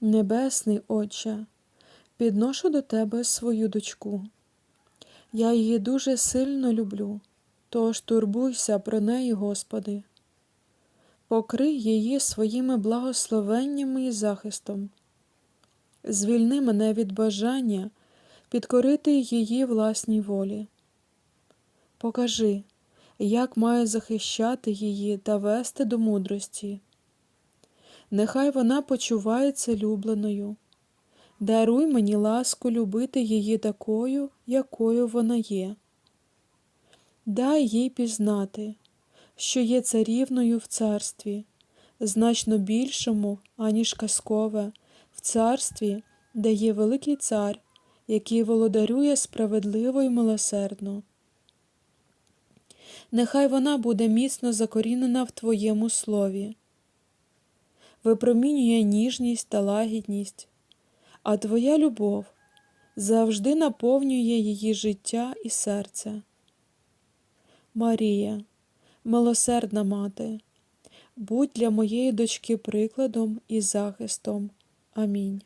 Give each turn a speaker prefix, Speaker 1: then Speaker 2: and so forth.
Speaker 1: Небесний Отче, підношу до Тебе свою дочку. Я її дуже сильно люблю, тож турбуйся про неї, Господи. Покрий її своїми благословеннями і захистом. Звільни мене від бажання підкорити її власній волі. Покажи, як маю захищати її та вести до мудрості. Нехай вона почувається любленою. Даруй мені ласку любити її такою, якою вона є. Дай їй пізнати, що є царівною в царстві, значно більшому, аніж казкове, в царстві, де є великий цар, який володарює справедливо й милосердно. Нехай вона буде міцно закорінена в Твоєму слові, випромінює ніжність та лагідність, а Твоя любов завжди наповнює її життя і серце. Марія, милосердна мати, будь для моєї дочки прикладом і захистом. Амінь.